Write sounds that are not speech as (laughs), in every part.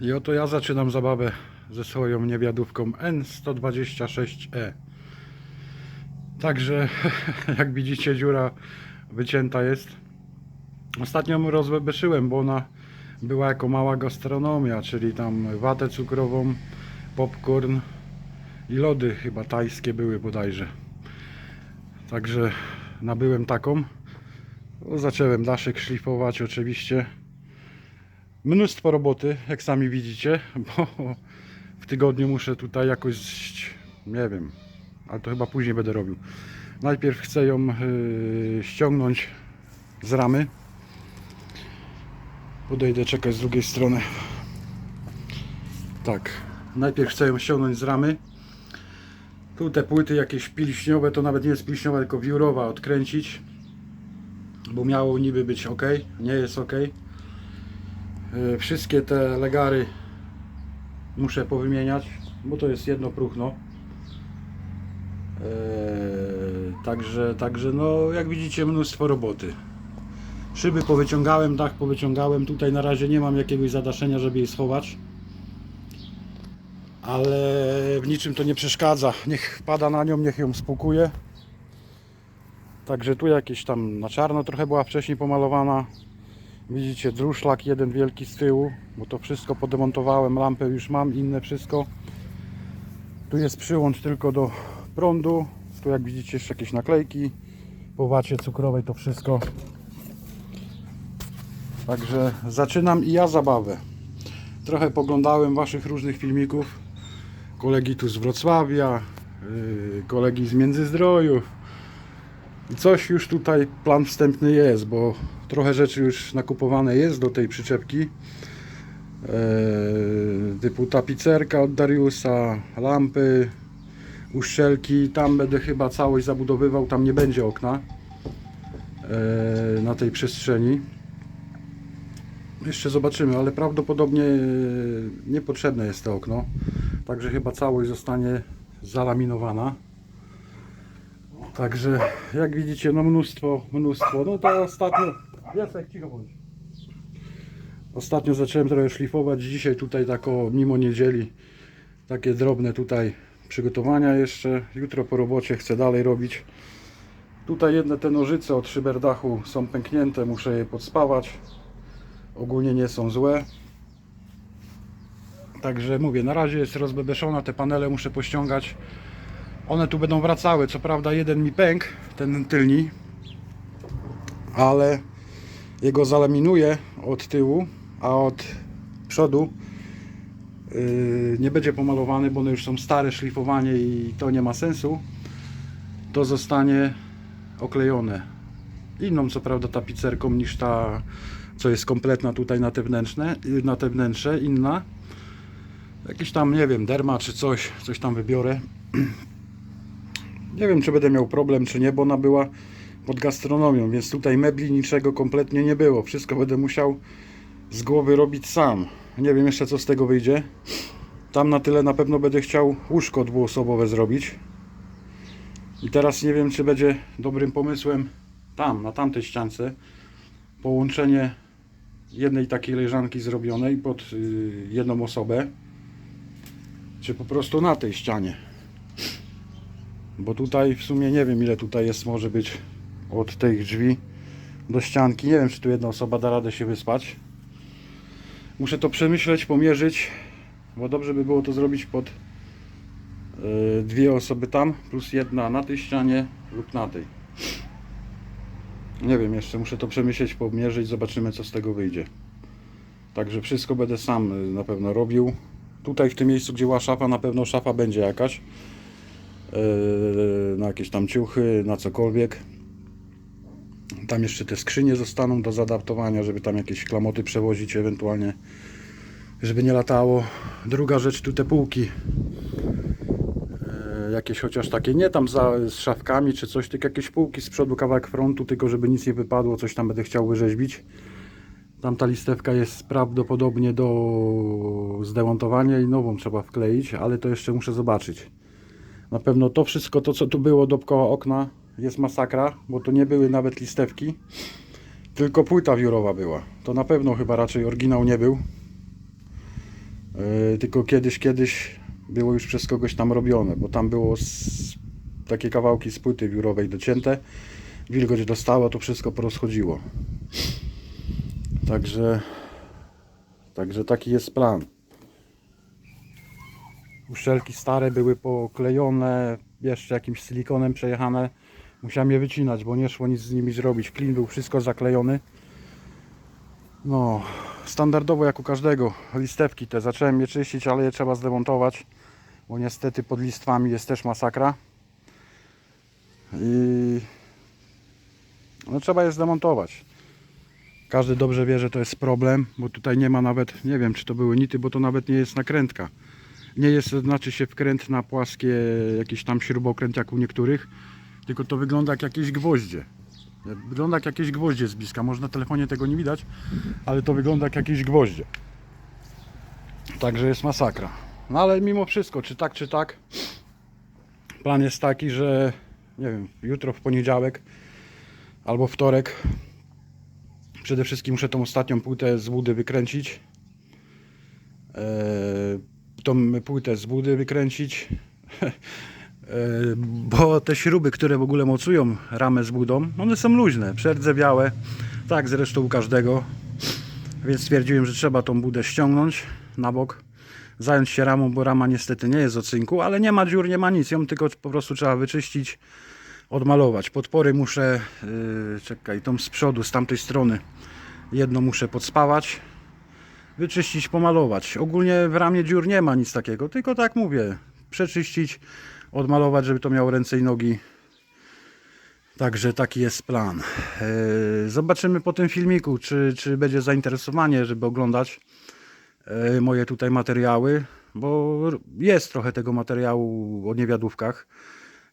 I oto ja zaczynam zabawę ze swoją niewiadówką N126E. Także, (laughs) jak widzicie, dziura wycięta jest. Ostatnio ją rozbeszyłem, bo ona była jako mała gastronomia, czyli tam watę cukrową, popcorn i lody chyba tajskie były bodajże. Także nabyłem taką. Zacząłem daszek szlifować oczywiście. Mnóstwo roboty, jak sami widzicie, (laughs) bo w tygodniu muszę tutaj jakoś, nie wiem, ale to chyba później będę robił. Najpierw chcę ją yy, ściągnąć z ramy. Podejdę, czekaj z drugiej strony. Tak, najpierw chcę ją ściągnąć z ramy. Tu te płyty jakieś pilśniowe, to nawet nie jest pilśniowa, tylko wiórowa, odkręcić. Bo miało niby być ok, nie jest ok. Yy, Wszystkie te legary muszę powymieniać, bo to jest jedno próchno. Eee, także, także no jak widzicie mnóstwo roboty. Szyby powyciągałem, dach powyciągałem. Tutaj na razie nie mam jakiegoś zadaszenia, żeby jej schować. Ale w niczym to nie przeszkadza. Niech pada na nią, niech ją spłukuje. Także tu jakieś tam na czarno trochę była wcześniej pomalowana. Widzicie druszlak jeden wielki z tyłu, bo to wszystko podemontowałem, lampę już mam, inne wszystko. Tu jest przyłącz tylko do prądu. Tu jak widzicie jeszcze jakieś naklejki. Po wacie cukrowej to wszystko. Także zaczynam i ja zabawę. Trochę poglądałem waszych różnych filmików. Kolegi tu z Wrocławia, yy, kolegi z Międzyzdrojów. Coś już tutaj plan wstępny jest, bo trochę rzeczy już nakupowane jest do tej przyczepki. Eee, typu tapicerka od Dariusa, lampy, uszczelki. Tam będę chyba całość zabudowywał, tam nie będzie okna eee, na tej przestrzeni. Jeszcze zobaczymy, ale prawdopodobnie e, niepotrzebne jest to okno. Także chyba całość zostanie zalaminowana. Także jak widzicie, no mnóstwo, mnóstwo. No to ostatnio. Jacek, cicho bądź. Ostatnio zacząłem trochę szlifować. Dzisiaj tutaj tak o mimo niedzieli takie drobne tutaj przygotowania jeszcze. Jutro po robocie chcę dalej robić. Tutaj jedne te nożyce od szyberdachu są pęknięte, muszę je podspawać. Ogólnie nie są złe. Także mówię, na razie jest rozbebeszona, te panele muszę pościągać. One tu będą wracały. Co prawda jeden mi pękł, ten tylni, ale jego zalaminuję od tyłu, a od przodu yy, nie będzie pomalowany, bo one już są stare, szlifowanie i to nie ma sensu. To zostanie oklejone. Inną co prawda tapicerką niż ta, co jest kompletna tutaj na te wnętrzne, yy, na te wnętrze, inna. Jakiś tam, nie wiem, derma czy coś, coś tam wybiorę. Nie wiem, czy będę miał problem, czy nie, bo ona była pod gastronomią, więc tutaj mebli niczego kompletnie nie było. Wszystko będę musiał z głowy robić sam. Nie wiem jeszcze, co z tego wyjdzie. Tam na tyle na pewno będę chciał łóżko dwuosobowe zrobić. I teraz nie wiem, czy będzie dobrym pomysłem tam, na tamtej ściance, połączenie jednej takiej leżanki zrobionej pod y, jedną osobę, czy po prostu na tej ścianie. Bo tutaj w sumie nie wiem ile tutaj jest, może być od tych drzwi do ścianki. Nie wiem czy tu jedna osoba da radę się wyspać. Muszę to przemyśleć, pomierzyć, bo dobrze by było to zrobić pod yy, dwie osoby tam, plus jedna na tej ścianie lub na tej. Nie wiem jeszcze, muszę to przemyśleć, pomierzyć, zobaczymy co z tego wyjdzie. Także wszystko będę sam y, na pewno robił. Tutaj w tym miejscu, gdzie była szafa, na pewno szafa będzie jakaś. Yy, na jakieś tam ciuchy, na cokolwiek. Tam jeszcze te skrzynie zostaną do zaadaptowania, żeby tam jakieś klamoty przewozić ewentualnie, żeby nie latało. Druga rzecz, tu te półki. Yy, Jakieś chociaż takie, nie tam za, z szafkami czy coś, tylko jakieś półki z przodu, kawałek frontu, tylko żeby nic nie wypadło, coś tam będę chciał wyrzeźbić. Tamta listewka jest prawdopodobnie do zdemontowania i nową trzeba wkleić, ale to jeszcze muszę zobaczyć. Na pewno to wszystko, to co tu było dookoła okna jest masakra, bo to nie były nawet listewki, tylko płyta wiórowa była. To na pewno chyba raczej oryginał nie był. Yy, tylko kiedyś, kiedyś było już przez kogoś tam robione, bo tam było z, takie kawałki z płyty wiórowej docięte. Wilgoć dostała, to wszystko porozchodziło. Także, także taki jest plan. Uszczelki stare były poklejone, jeszcze jakimś silikonem przejechane. Musiałem je wycinać, bo nie szło nic z nimi zrobić. Klin był wszystko zaklejony. No, standardowo jak u każdego. Listewki te zacząłem je czyścić, ale je trzeba zdemontować, bo niestety pod listwami jest też masakra. I no, trzeba je zdemontować. Każdy dobrze wie, że to jest problem, bo tutaj nie ma nawet, nie wiem czy to były nity, bo to nawet nie jest nakrętka. Nie jest, znaczy się wkręt na płaskie, jakiś tam śrubokręt jak u niektórych, tylko to wygląda jak jakieś gwoździe. Wygląda jak jakieś gwoździe z bliska. Może na telefonie tego nie widać, ale to wygląda jak jakieś gwoździe. Także jest masakra. No ale mimo wszystko, czy tak, czy tak, plan jest taki, że nie wiem, jutro w poniedziałek albo wtorek przede wszystkim muszę tą ostatnią płytę z budy wykręcić. Eee, tą płytę z budy wykręcić. (laughs) E, bo te śruby, które w ogóle mocują ramę z budą, one są luźne, przerdzewiałe, tak zresztą u każdego. Więc stwierdziłem, że trzeba tą budę ściągnąć na bok, zająć się ramą, bo rama niestety nie jest z ocynku, ale nie ma dziur, nie ma nic, ją tylko po prostu trzeba wyczyścić, odmalować. Podpory muszę, yy, czekaj, tą z przodu, z tamtej strony, jedno muszę podspawać, wyczyścić, pomalować. Ogólnie w ramie dziur nie ma nic takiego, tylko tak mówię, przeczyścić, odmalować, żeby to miało ręce i nogi. Także taki jest plan. Eee, Zobaczymy po tym filmiku, czy, czy będzie zainteresowanie, żeby oglądać e, moje tutaj materiały, bo jest trochę tego materiału o niewiadówkach.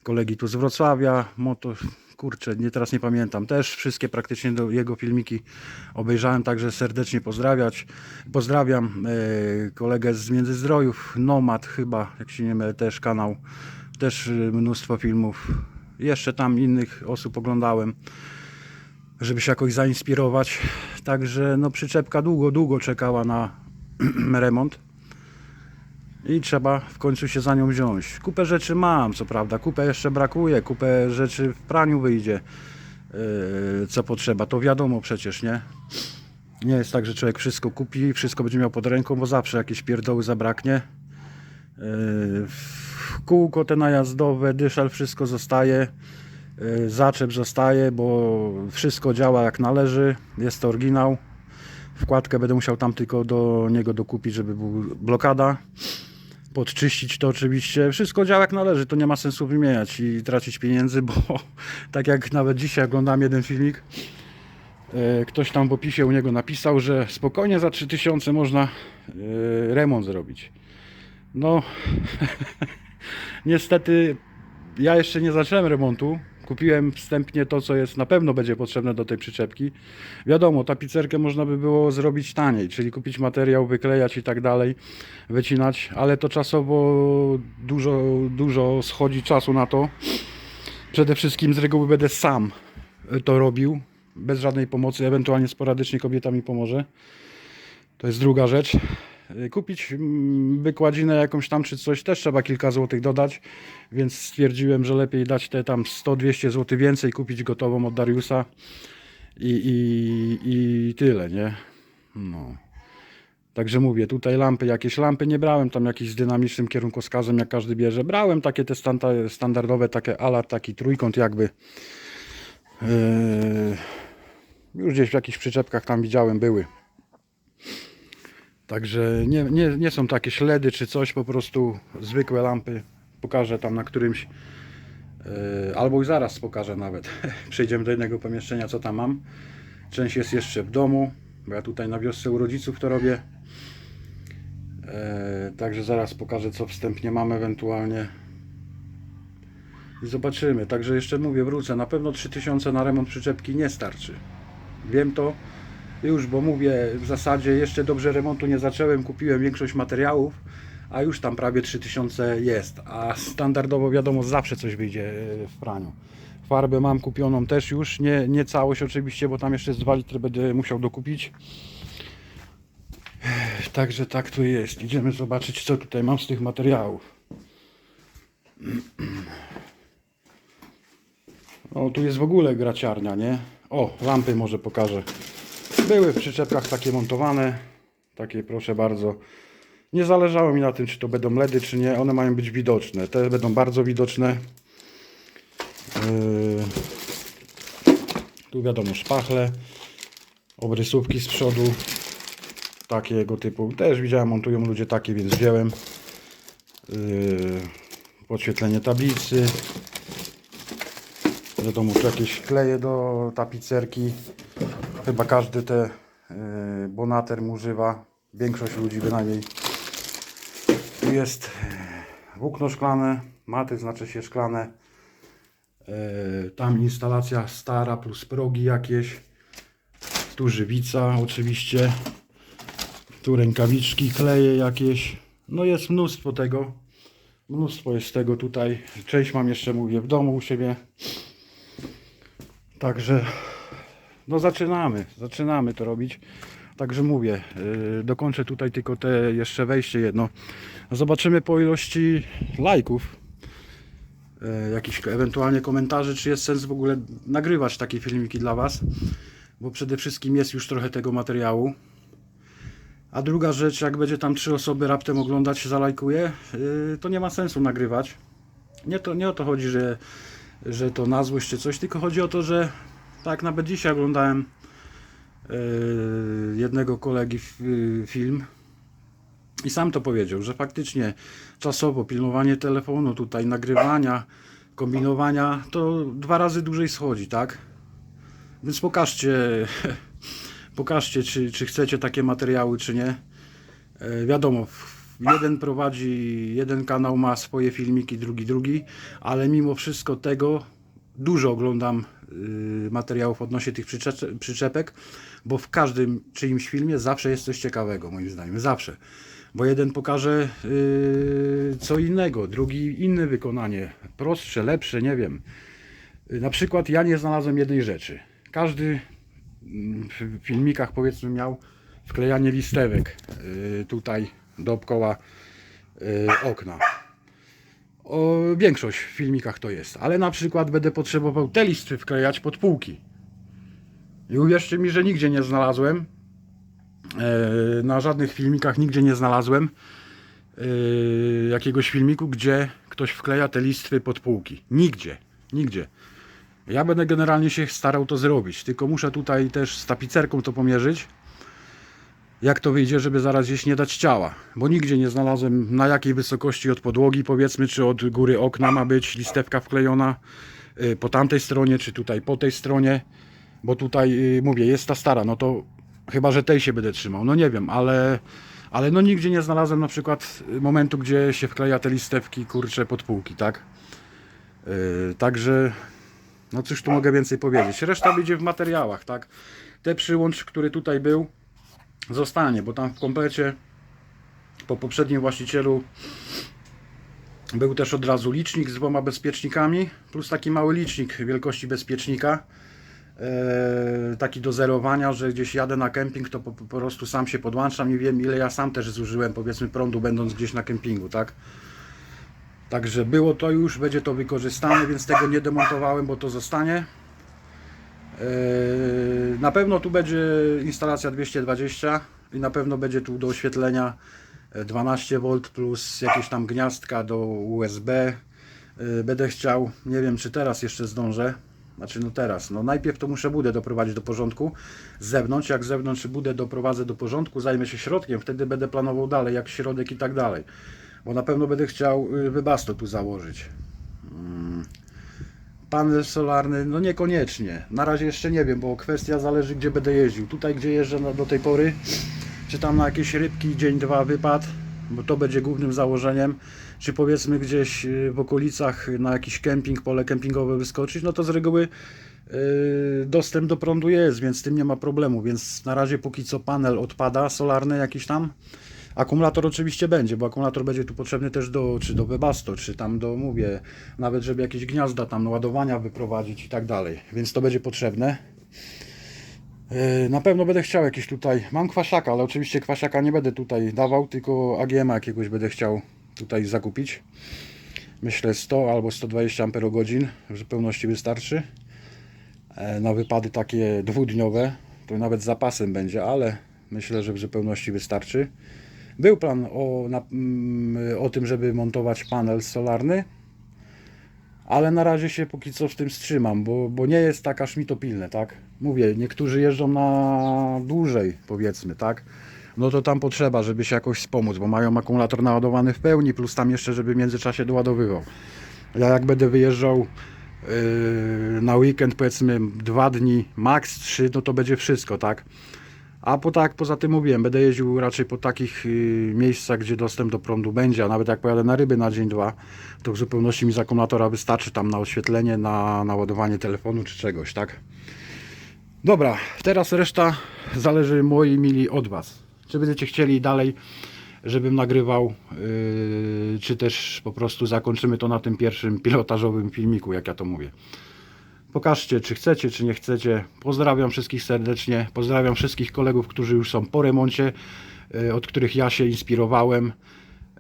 Kolegi tu z Wrocławia, moto, kurczę, nie, teraz nie pamiętam, też wszystkie praktycznie do jego filmiki obejrzałem, także serdecznie pozdrawiać. Pozdrawiam e, kolegę z Międzyzdrojów, Nomad chyba, jak się nie mylę, też kanał, też e, mnóstwo filmów. Jeszcze tam innych osób oglądałem, żeby się jakoś zainspirować. Także no przyczepka długo, długo czekała na (clears throat) remont. I trzeba w końcu się za nią wziąć. Kupę rzeczy mam, co prawda, kupę jeszcze brakuje, kupę rzeczy w praniu wyjdzie, yy, co potrzeba. To wiadomo przecież, nie? Nie jest tak, że człowiek wszystko kupi, wszystko będzie miał pod ręką, bo zawsze jakieś pierdoły zabraknie. Yy, kółko te najazdowe, dyszel, wszystko zostaje. Yy, Zaczep zostaje, bo wszystko działa jak należy. Jest to oryginał. Wkładkę będę musiał tam tylko do niego dokupić, żeby był blokada. Podczyścić to oczywiście. Wszystko działa jak należy, to nie ma sensu wymieniać i tracić pieniędzy, bo (laughs) tak jak nawet dzisiaj oglądałem jeden filmik, e, ktoś tam w opisie u niego napisał, że spokojnie za 3000 można e, remont zrobić. No, (laughs) niestety ja jeszcze nie zacząłem remontu. Kupiłem wstępnie to, co jest na pewno będzie potrzebne do tej przyczepki. Wiadomo, tapicerkę można by było zrobić taniej, czyli kupić materiał, wyklejać i tak dalej, wycinać, ale to czasowo dużo, dużo schodzi czasu na to. Przede wszystkim z reguły będę sam to robił, bez żadnej pomocy, ewentualnie sporadycznie kobieta mi pomoże. To jest druga rzecz. Y, Kupić mm, wykładzinę jakąś tam czy coś też trzeba kilka złotych dodać, więc stwierdziłem, że lepiej dać te tam 100-200 zł więcej, kupić gotową od Dariusa i, i, i tyle, nie? No. Także mówię, tutaj lampy, jakieś lampy nie brałem, tam jakiś z dynamicznym kierunkowskazem, jak każdy bierze. Brałem takie te standa- standardowe, takie ala, taki trójkąt jakby. Yy, już gdzieś w jakichś przyczepkach tam widziałem, były. Także nie, nie, nie są takie śledy czy coś, po prostu zwykłe lampy. Pokażę tam na którymś, yy, albo już zaraz pokażę nawet. (laughs) Przejdziemy do innego pomieszczenia, co tam mam. Część jest jeszcze w domu, bo ja tutaj na wiosce u rodziców to robię. Yy, także zaraz pokażę, co wstępnie mam ewentualnie. I zobaczymy. Także jeszcze mówię, wrócę. Na pewno 3000 na remont przyczepki nie starczy. Wiem to już, bo mówię, w zasadzie jeszcze dobrze remontu nie zacząłem, kupiłem większość materiałów, a już tam prawie 3000 jest, a standardowo wiadomo zawsze coś wyjdzie e, w praniu. Farbę mam kupioną też już, nie, nie całość oczywiście, bo tam jeszcze z 2 litry będę musiał dokupić. także tak to jest. Idziemy zobaczyć, co tutaj mam z tych materiałów. (clears throat) O, tu jest w ogóle graciarnia, nie? O, lampy może pokażę. Były w przyczepkach takie montowane. Takie, proszę bardzo. Nie zależało mi na tym, czy to będą LEDy, czy nie. One mają być widoczne. Te będą bardzo widoczne. Yy, Tu wiadomo, szpachle. Obrysówki z przodu. Takiego typu. Też widziałem, montują ludzie takie, więc wziąłem. Yy, Podświetlenie tablicy. Wiadomo, tu jakieś kleje do tapicerki. Chyba każdy te yy, bonaterm używa. Większość ludzi bynajmniej. Tu jest yy, włókno szklane, maty znaczy się szklane. Yy, Tam instalacja stara plus progi jakieś. Tu żywica oczywiście. Tu rękawiczki, kleje jakieś. No jest mnóstwo tego. Mnóstwo jest tego tutaj. Część mam jeszcze, mówię, w domu u siebie. Także no zaczynamy, zaczynamy to robić. Także mówię, yy, dokończę tutaj tylko te jeszcze wejście jedno. Zobaczymy po ilości lajków, yy, jakichś ewentualnie komentarzy, czy jest sens w ogóle nagrywać takie filmiki dla Was. Bo przede wszystkim jest już trochę tego materiału. A druga rzecz, jak będzie tam trzy osoby raptem oglądać, zalajkuje, yy, to nie ma sensu nagrywać. Nie, to, nie o to chodzi, że, że to na złość czy coś, tylko chodzi o to, że tak nawet dzisiaj oglądałem yy, jednego kolegi yy, film i sam to powiedział, że faktycznie czasowo pilnowanie telefonu tutaj, nagrywania, kombinowania, to dwa razy dłużej schodzi, tak? Więc pokażcie, (laughs) pokażcie czy, czy chcecie takie materiały, czy nie. E, wiadomo, jeden prowadzi, jeden kanał ma swoje filmiki, drugi drugi, ale mimo wszystko tego dużo oglądam materiałów odnośnie tych przyczep- przyczepek, bo w każdym czyimś filmie zawsze jest coś ciekawego, moim zdaniem, zawsze. Bo jeden pokaże y, co innego, drugi inne wykonanie, prostsze, lepsze, nie wiem. Y, Na przykład ja nie znalazłem jednej rzeczy. Każdy mm, w filmikach powiedzmy miał wklejanie listewek y, tutaj dookoła y, okna. O, większość w filmikach to jest, ale na przykład będę potrzebował te listy wklejać pod półki. I uwierzcie mi, że nigdzie nie znalazłem. e, Na żadnych filmikach nigdzie nie znalazłem e, jakiegoś filmiku, gdzie ktoś wkleja te listwy pod półki. Nigdzie, nigdzie. Ja będę generalnie się starał to zrobić, tylko muszę tutaj też z tapicerką to pomierzyć. Jak to wyjdzie, żeby zaraz gdzieś nie dać ciała. Bo nigdzie nie znalazłem na jakiej wysokości od podłogi, powiedzmy, czy od góry okna ma być listewka wklejona y, po tamtej stronie, czy tutaj po tej stronie. Bo tutaj y, mówię, jest ta stara, no to chyba, że tej się będę trzymał. No nie wiem, ale, ale no nigdzie nie znalazłem na przykład y, momentu, gdzie się wkleja te listewki, kurcze, pod półki, tak? Yy, także no cóż tu mogę więcej powiedzieć. Reszta będzie w materiałach, tak? Ten przyłącz, który tutaj był, zostanie, bo tam w komplecie po poprzednim właścicielu był też od razu licznik z dwoma bezpiecznikami, plus taki mały licznik wielkości bezpiecznika. Eee, taki do zerowania, że gdzieś jadę na kemping, to po, po prostu sam się podłączam i wiem ile ja sam też zużyłem powiedzmy prądu będąc gdzieś na kempingu, tak? Także było to już, będzie to wykorzystane, więc tego nie demontowałem, bo to zostanie. Yy, Na pewno tu będzie instalacja 220 i na pewno będzie tu do oświetlenia e, 12V plus jakieś tam gniazdka do USB. Yy, Będę chciał, nie wiem czy teraz jeszcze zdążę. Znaczy no teraz, no najpierw to muszę budę doprowadzić do porządku z zewnątrz, jak z zewnątrz budę doprowadzę do porządku, zajmę się środkiem, wtedy będę planował dalej, jak środek i tak dalej. Bo na pewno będę chciał y, wybasto tu założyć. Panel solarny, no niekoniecznie. Na razie jeszcze nie wiem, bo kwestia zależy gdzie będę jeździł. Tutaj gdzie jeżdżę na- do tej pory, czy tam na jakieś rybki dzień, dwa wypad, bo to będzie głównym założeniem. Czy powiedzmy gdzieś y, w okolicach na jakiś kemping, pole kempingowe wyskoczyć, no to z reguły y, dostęp do prądu jest, więc z tym nie ma problemu. Więc na razie póki co panel odpada solarny jakiś tam. Akumulator oczywiście będzie, bo akumulator będzie tu potrzebny też do, czy do Webasto, czy tam do, mówię, nawet żeby jakieś gniazda tam ładowania wyprowadzić i tak dalej, więc to będzie potrzebne. Yy, Na pewno będę chciał jakiś tutaj. Mam kwasiaka, ale oczywiście kwasiaka nie będę tutaj dawał, tylko AGM jakiegoś będę chciał tutaj zakupić. Myślę 100 albo 120 Ah w zupełności wystarczy. E, Na wypady takie dwudniowe, to nawet zapasem będzie, ale myślę, że w zupełności wystarczy. Był plan o, na, mm, o tym, żeby montować panel solarny, ale na razie się póki co w tym wstrzymam, bo, bo nie jest tak aż mi to pilne, tak? Mówię, niektórzy jeżdżą na dłużej, powiedzmy, tak? No to tam potrzeba, żeby się jakoś wspomóc, bo mają akumulator naładowany w pełni, plus tam jeszcze, żeby w międzyczasie doładowywał. Ja jak będę wyjeżdżał yy, na weekend, powiedzmy dwa dni, maks trzy, no to będzie wszystko, tak? A po tak, poza tym mówiłem, będę jeździł raczej po takich y, miejscach, gdzie dostęp do prądu będzie, a nawet jak pojadę na ryby na dzień, dwa, to w zupełności mi z akumulatora wystarczy tam na oświetlenie, na naładowanie telefonu czy czegoś, tak? Dobra, teraz reszta zależy moi mili od Was. Czy będziecie chcieli dalej, żebym nagrywał, yy, czy też po prostu zakończymy to na tym pierwszym pilotażowym filmiku, jak ja to mówię. Pokażcie, czy chcecie, czy nie chcecie. Pozdrawiam wszystkich serdecznie. Pozdrawiam wszystkich kolegów, którzy już są po remoncie, e, od których ja się inspirowałem.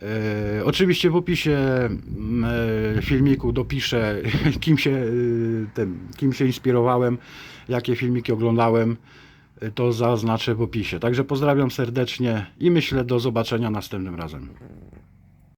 E, Oczywiście w opisie mm, e, filmiku dopiszę, (laughs) kim się, tym, kim się inspirowałem, jakie filmiki oglądałem. To zaznaczę w opisie. Także pozdrawiam serdecznie i myślę do zobaczenia następnym razem.